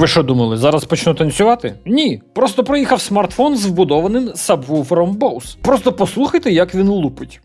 Ви що думали, зараз почну танцювати? Ні, просто проїхав смартфон з вбудованим сабвуфером Bose. Просто послухайте, як він лупить.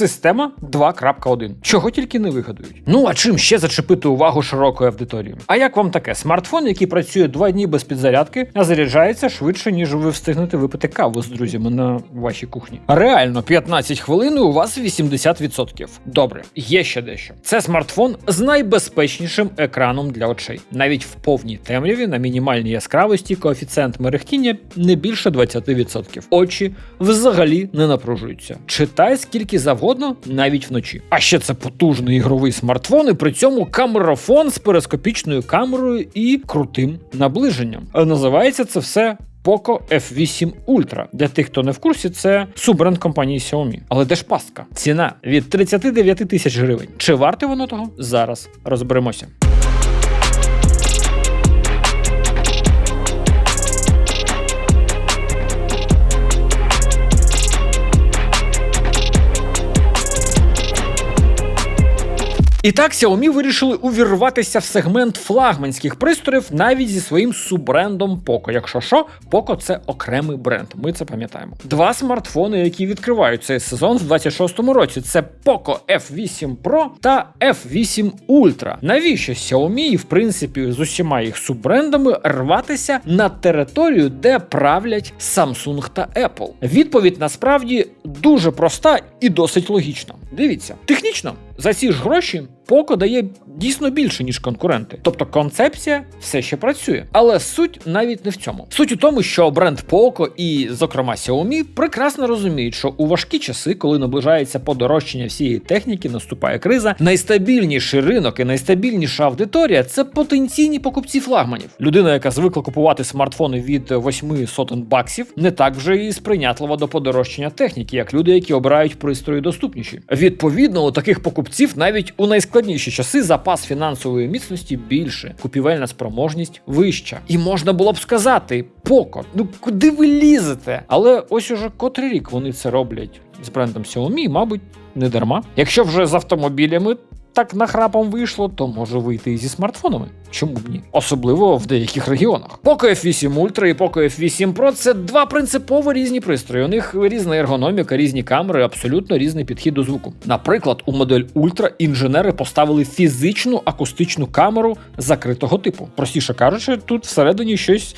Система 2.1. Чого тільки не вигадають. Ну а чим ще зачепити увагу широкої аудиторії? А як вам таке? Смартфон, який працює два дні без підзарядки, а заряджається швидше, ніж ви встигнете випити каву з друзями на вашій кухні. Реально, 15 хвилин і у вас 80%. Добре, є ще дещо. Це смартфон з найбезпечнішим екраном для очей. Навіть в повній темряві на мінімальній яскравості коефіцієнт мерехтіння не більше 20%. Очі взагалі не напружуються. Читай скільки завгодно, навіть вночі. А ще це потужний ігровий смартфон, і при цьому камерафон з перископічною камерою і крутим наближенням. Називається це все. Poco F8 Ultra. Для тих, хто не в курсі, це суббренд компанії Xiaomi. Але де ж пастка? Ціна від 39 тисяч гривень. Чи варте воно того? Зараз розберемося. І так Xiaomi вирішили увірватися в сегмент флагманських пристроїв навіть зі своїм суббрендом Poco. Якщо що, Poco – це окремий бренд. Ми це пам'ятаємо. Два смартфони, які відкривають цей сезон в 26-му році. Це Poco F8 Pro та F8 Ultra. Навіщо Xiaomi, в принципі, з усіма їх суббрендами рватися на територію, де правлять Samsung та Apple? Відповідь насправді дуже проста і досить логічна. Дивіться, технічно за ці ж гроші Poco дає дійсно більше, ніж конкуренти. Тобто концепція все ще працює. Але суть навіть не в цьому. Суть у тому, що бренд Poco і, зокрема, Xiaomi прекрасно розуміють, що у важкі часи, коли наближається подорожчання всієї техніки, наступає криза, найстабільніший ринок і найстабільніша аудиторія це потенційні покупці флагманів. Людина, яка звикла купувати смартфони від восьми сотень баксів, не так вже і сприйнятлива до подорожчання техніки, як люди, які обирають пристрої доступніші. Відповідно, у таких покупців навіть у найскладніші часи запас фінансової міцності більше, купівельна спроможність вища. І можна було б сказати: Поко, ну куди ви лізете? Але ось уже котрий рік вони це роблять з брендом Xiaomi, мабуть, не дарма. Якщо вже з автомобілями. Так нахрапом вийшло, то може вийти і зі смартфонами. Чому б ні? Особливо в деяких регіонах. Poco F8 Ultra і Poco F8 Pro це два принципово різні пристрої. У них різна ергономіка, різні камери, абсолютно різний підхід до звуку. Наприклад, у модель Ultra інженери поставили фізичну акустичну камеру закритого типу. Простіше кажучи, тут всередині щось.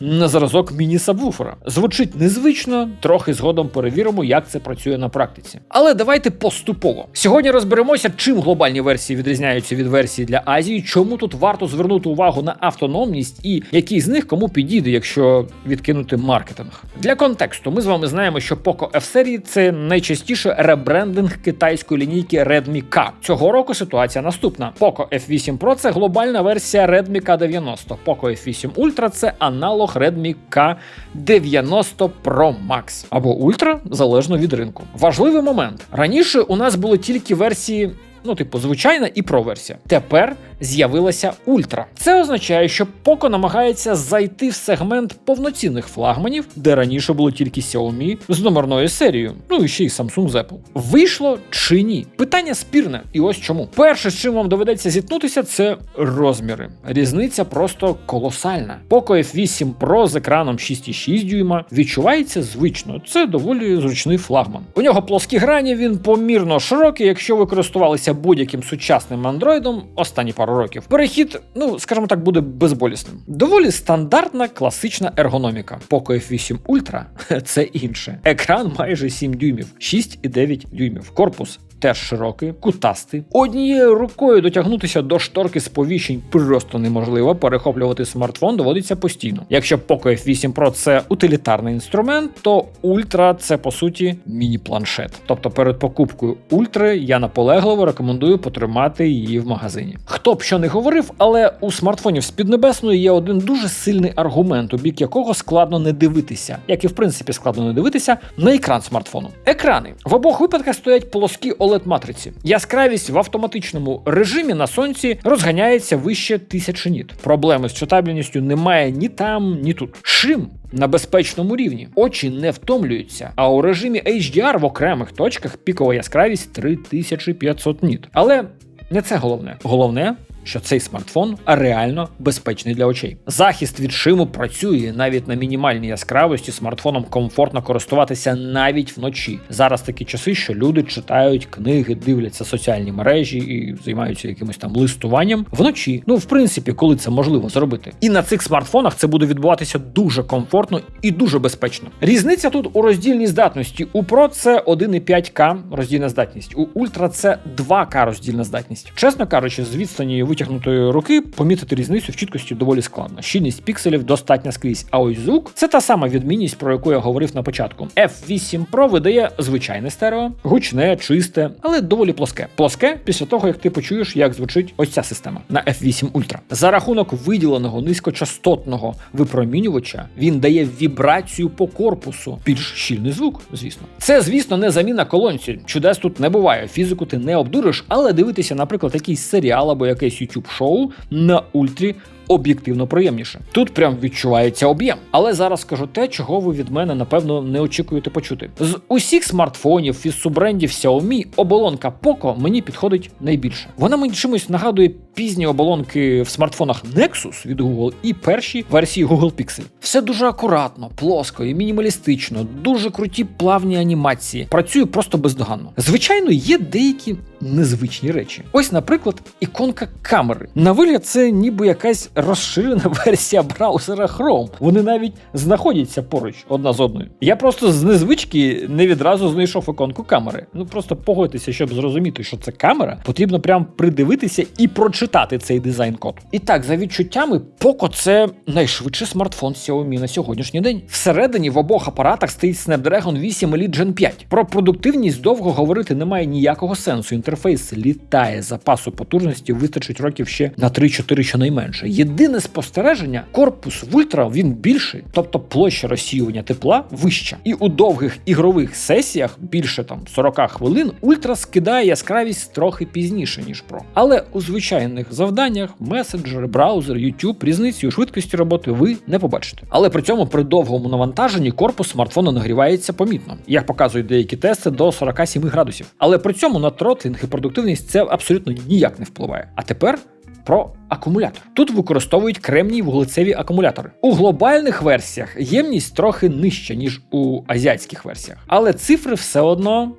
На зразок міні-сабвуфера. Звучить незвично, трохи згодом перевіримо, як це працює на практиці. Але давайте поступово. Сьогодні розберемося, чим глобальні версії відрізняються від версії для Азії, чому тут варто звернути увагу на автономність і який з них кому підійде, якщо відкинути маркетинг. Для контексту, ми з вами знаємо, що Poco F серії це найчастіше ребрендинг китайської лінійки Redmi K. Цього року ситуація наступна: Poco F8 Pro це глобальна версія Redmi K90, Poco F8 Ultra це аналог Redmi K90 Pro Max або Ultra, залежно від ринку. Важливий момент: раніше у нас були тільки версії. Ну, типу, звичайна і Pro версія. Тепер з'явилася Ультра. Це означає, що Poco намагається зайти в сегмент повноцінних флагманів, де раніше було тільки Xiaomi з номерною серією, ну і ще й Samsung з Apple. Вийшло чи ні? Питання спірне, і ось чому. Перше, з чим вам доведеться зіткнутися, це розміри. Різниця просто колосальна. Poco F8 Pro з екраном 6,6 дюйма відчувається звично. Це доволі зручний флагман. У нього плоскі грані, він помірно широкий, якщо ви користувалися будь-яким сучасним андроїдом останні пару років. Перехід, ну скажімо так, буде безболісним. Доволі стандартна класична ергономіка. Poco F8 Ultra – це інше. Екран майже 7 дюймів, 6,9 дюймів. Корпус теж широкий, кутастий. Однією рукою дотягнутися до шторки сповіщень просто неможливо. Перехоплювати смартфон доводиться постійно. Якщо Poco F8 Pro це утилітарний інструмент, то Ultra це по суті міні-планшет. Тобто перед покупкою Ultra я наполегливо рекомендую потримати її в магазині. Хто б що не говорив, але у смартфонів з піднебесною є один дуже сильний аргумент, у бік якого складно не дивитися, як і в принципі складно не дивитися на екран смартфону. Екрани в обох випадках стоять плоскі oled oled матриці. Яскравість в автоматичному режимі на сонці розганяється вище тисячі ніт. Проблеми з читабельністю немає ні там, ні тут. Шим на безпечному рівні. Очі не втомлюються. А у режимі HDR в окремих точках пікова яскравість 3500 ніт. Але не це головне. Головне. Що цей смартфон реально безпечний для очей. Захист від шиму працює навіть на мінімальній яскравості. Смартфоном комфортно користуватися навіть вночі. Зараз такі часи, що люди читають книги, дивляться соціальні мережі і займаються якимось там листуванням вночі. Ну, в принципі, коли це можливо зробити. І на цих смартфонах це буде відбуватися дуже комфортно і дуже безпечно. Різниця тут у роздільній здатності. У Pro це 1,5К роздільна здатність, у Ultra це 2К роздільна здатність. Чесно кажучи, з відстані витягнутої руки помітити різницю в чіткості доволі складно. Щільність пікселів достатня скрізь. А ось звук це та сама відмінність, про яку я говорив на початку. F8 Pro видає звичайне стерео, гучне, чисте, але доволі плоске. Плоске після того, як ти почуєш, як звучить ось ця система на F8 Ultra. За рахунок виділеного низькочастотного випромінювача він дає вібрацію по корпусу, більш щільний звук, звісно. Це, звісно, не заміна колонці. Чудес тут не буває. Фізику ти не обдуриш, але дивитися, наприклад, якийсь серіал або якесь youtube шоу на ультрі. Об'єктивно приємніше. Тут прям відчувається об'єм. Але зараз скажу те, чого ви від мене напевно не очікуєте почути. З усіх смартфонів із суббрендів Xiaomi оболонка Poco мені підходить найбільше. Вона мені чимось нагадує пізні оболонки в смартфонах Nexus від Google і перші версії Google Pixel. Все дуже акуратно, плоско і мінімалістично, дуже круті плавні анімації. Працює просто бездоганно. Звичайно, є деякі незвичні речі. Ось, наприклад, іконка камери. На вигляд, це ніби якась розширена версія браузера Chrome. Вони навіть знаходяться поруч одна з одною. Я просто з незвички не відразу знайшов іконку камери. Ну просто погодьтеся, щоб зрозуміти, що це камера, потрібно прям придивитися і прочитати цей дизайн-код. І так, за відчуттями, Poco – це найшвидший смартфон Xiaomi на сьогоднішній день. Всередині в обох апаратах стоїть Snapdragon 8 Elite Gen 5. Про продуктивність довго говорити немає ніякого сенсу. Інтерфейс літає запасу потужності, вистачить років ще на 3-4 щонайменше. Єдине спостереження, корпус в ультра він більший, тобто площа розсіювання тепла вища. І у довгих ігрових сесіях більше там 40 хвилин ультра скидає яскравість трохи пізніше, ніж Pro. Але у звичайних завданнях, месенджери, браузер, YouTube, різниці у швидкості роботи ви не побачите. Але при цьому при довгому навантаженні корпус смартфона нагрівається помітно, як показують деякі тести до 47 градусів. Але при цьому на тротлінг і продуктивність це абсолютно ніяк не впливає. А тепер про акумулятор. Тут використовують кремній вуглецеві акумулятори. У глобальних версіях ємність трохи нижча, ніж у азіатських версіях, але цифри все одно.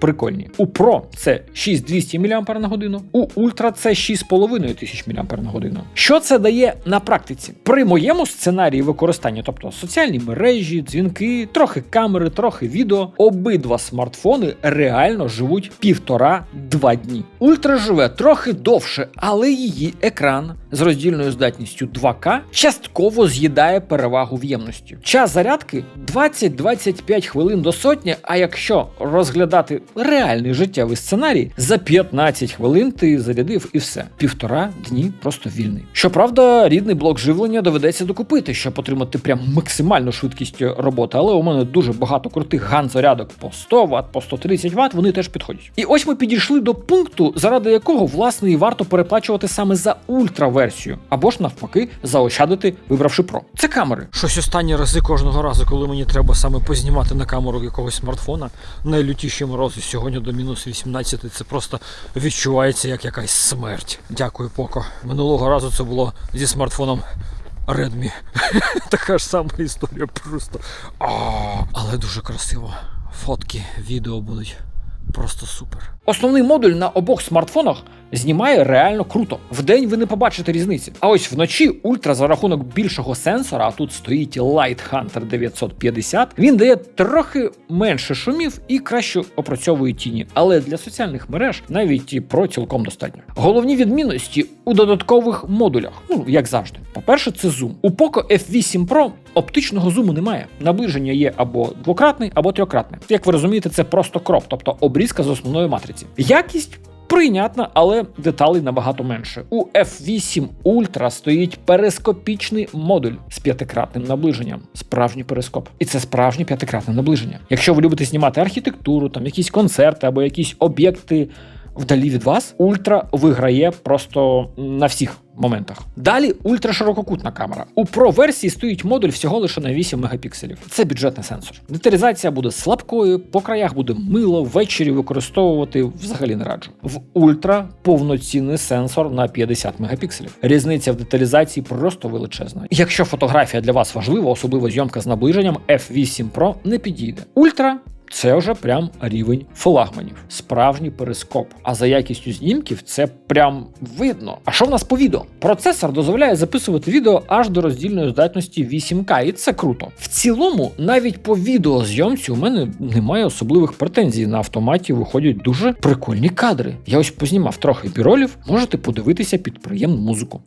Прикольні. У Pro це 6200 мАч, у Ultra це 6500 мАч. Що це дає на практиці? При моєму сценарії використання, тобто соціальні мережі, дзвінки, трохи камери, трохи відео, обидва смартфони реально живуть півтора-два дні. Ультра живе трохи довше, але її екран з роздільною здатністю 2К частково з'їдає перевагу в ємності. Час зарядки 20-25 хвилин до сотні. А якщо розглядати реальний життєвий сценарій, за 15 хвилин ти зарядив і все. Півтора дні просто вільний. Щоправда, рідний блок живлення доведеться докупити, щоб отримати прям максимальну швидкість роботи. Але у мене дуже багато крутих ган-зарядок по 100 Вт, по 130 Вт, вони теж підходять. І ось ми підійшли до пункту, заради якого власне і варто переплачувати саме за ультра-версію, або ж навпаки заощадити, вибравши Pro. Це камери. Щось останні рази кожного разу, коли мені треба саме познімати на камеру якогось смартфона, найлютіші морози сьогодні до мінус 18, це просто відчувається як якась смерть. Дякую, Поко. Минулого разу це було зі смартфоном Redmi. така ж сама історія просто. Але дуже красиво. Фотки, відео будуть. Просто супер. Основний модуль на обох смартфонах знімає реально круто. Вдень ви не побачите різниці. А ось вночі ультра за рахунок більшого сенсора, а тут стоїть Light Hunter 950, він дає трохи менше шумів і краще опрацьовує тіні. Але для соціальних мереж навіть і Pro цілком достатньо. Головні відмінності у додаткових модулях, ну як завжди. По-перше, це зум. У Poco F8 Pro оптичного зуму немає. Наближення є або двократний, або трьохкратний. Як ви розумієте, це просто кроп, тобто обрізка з основної матриці. Якість Прийнятна, але деталей набагато менше. У F8 Ultra стоїть перископічний модуль з п'ятикратним наближенням. Справжній перископ. І це справжнє п'ятикратне наближення. Якщо ви любите знімати архітектуру, там якісь концерти або якісь об'єкти вдалі від вас, ультра виграє просто на всіх моментах. Далі ультраширококутна камера. У Pro версії стоїть модуль всього лише на 8 мегапікселів. Це бюджетний сенсор. Деталізація буде слабкою, по краях буде мило, ввечері використовувати взагалі не раджу. В ультра повноцінний сенсор на 50 мегапікселів. Різниця в деталізації просто величезна. Якщо фотографія для вас важлива, особливо зйомка з наближенням, F8 Pro не підійде. Ультра це вже прям рівень флагманів, справжній перископ. А за якістю знімків це прям видно. А що в нас по відео? Процесор дозволяє записувати відео аж до роздільної здатності 8К, і це круто. В цілому, навіть по відеозйомці у мене немає особливих претензій. На автоматі виходять дуже прикольні кадри. Я ось познімав трохи біролів, можете подивитися під приємну музику.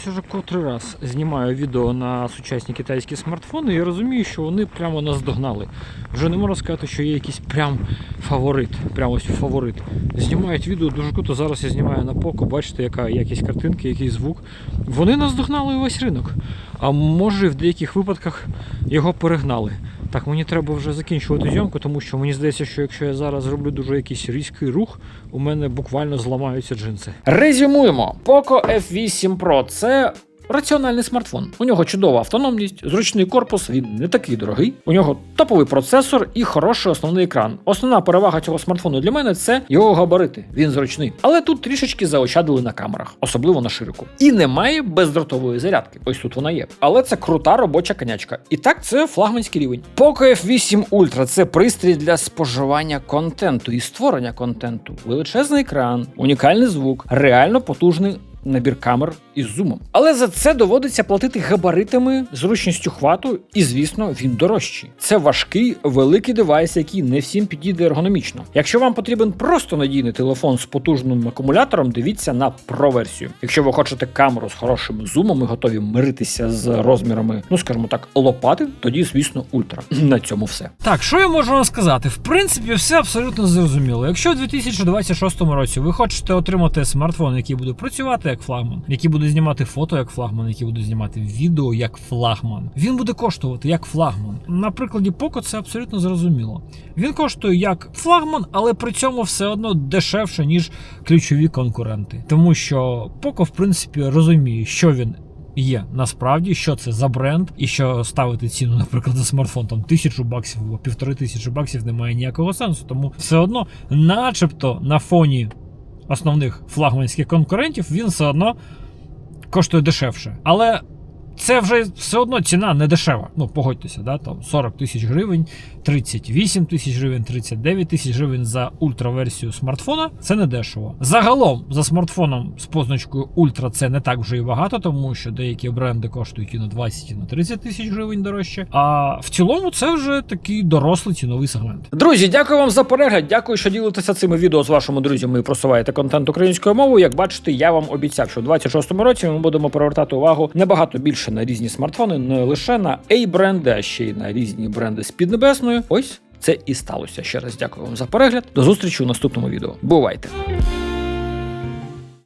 Ось уже котрий раз знімаю відео на сучасні китайські смартфони і розумію, що вони прямо нас догнали. Вже не можу сказати, що є якийсь прям фаворит. Прямо ось фаворит. Знімають відео дуже круто. Зараз я знімаю на Poco, бачите, яка якість картинки, який звук. Вони нас догнали увесь ринок. А може в деяких випадках його перегнали. Так, мені треба вже закінчувати зйомку, тому що мені здається, що якщо я зараз зроблю дуже якийсь різкий рух, у мене буквально зламаються джинси. Резюмуємо: Poco F8 Pro це. Раціональний смартфон. У нього чудова автономність, зручний корпус, він не такий дорогий. У нього топовий процесор і хороший основний екран. Основна перевага цього смартфону для мене це його габарити. Він зручний. Але тут трішечки заощадили на камерах, особливо на ширику. І немає бездротової зарядки. Ось тут вона є. Але це крута робоча конячка. І так, це флагманський рівень. Poco F8 Ultra це пристрій для споживання контенту і створення контенту. Величезний екран, унікальний звук, реально потужний набір камер із зумом. Але за це доводиться платити габаритами, зручністю хвату, і, звісно, він дорожчий. Це важкий, великий девайс, який не всім підійде ергономічно. Якщо вам потрібен просто надійний телефон з потужним акумулятором, дивіться на Pro версію. Якщо ви хочете камеру з хорошим зумом і готові миритися з розмірами, ну скажімо так, лопати, тоді, звісно, ультра. На цьому все. Так, що я можу вам сказати? В принципі, все абсолютно зрозуміло. Якщо в 2026 році ви хочете отримати смартфон, який буде працювати як флагман, який буде знімати фото як флагман, який буде знімати відео як флагман, він буде коштувати як флагман. На прикладі Poco це абсолютно зрозуміло. Він коштує як флагман, але при цьому все одно дешевше, ніж ключові конкуренти. Тому що Poco, в принципі, розуміє, що він є насправді, що це за бренд, і що ставити ціну, наприклад, за смартфон там тисячу баксів або півтори тисячі баксів немає ніякого сенсу. Тому все одно, начебто, на фоні основних флагманських конкурентів, він все одно коштує дешевше. Але це вже все одно ціна не дешева. Ну, погодьтеся, да? там 40 тисяч гривень, 38 тисяч гривень, 39 тисяч гривень за ультраверсію смартфона. Це не дешево. Загалом за смартфоном з позначкою Ультра це не так вже і багато, тому що деякі бренди коштують і на 20, і на 30 тисяч гривень дорожче. А в цілому це вже такий дорослий ціновий сегмент. Друзі, дякую вам за перегляд. Дякую, що ділитеся цими відео з вашими друзями і просуваєте контент українською мовою. Як бачите, я вам обіцяв, що в 26-му році ми будемо привертати увагу набагато більше на різні смартфони, не лише на A-бренди, а ще й на різні бренди з піднебесною. Ось це і сталося. Ще раз дякую вам за перегляд. До зустрічі у наступному відео. Бувайте!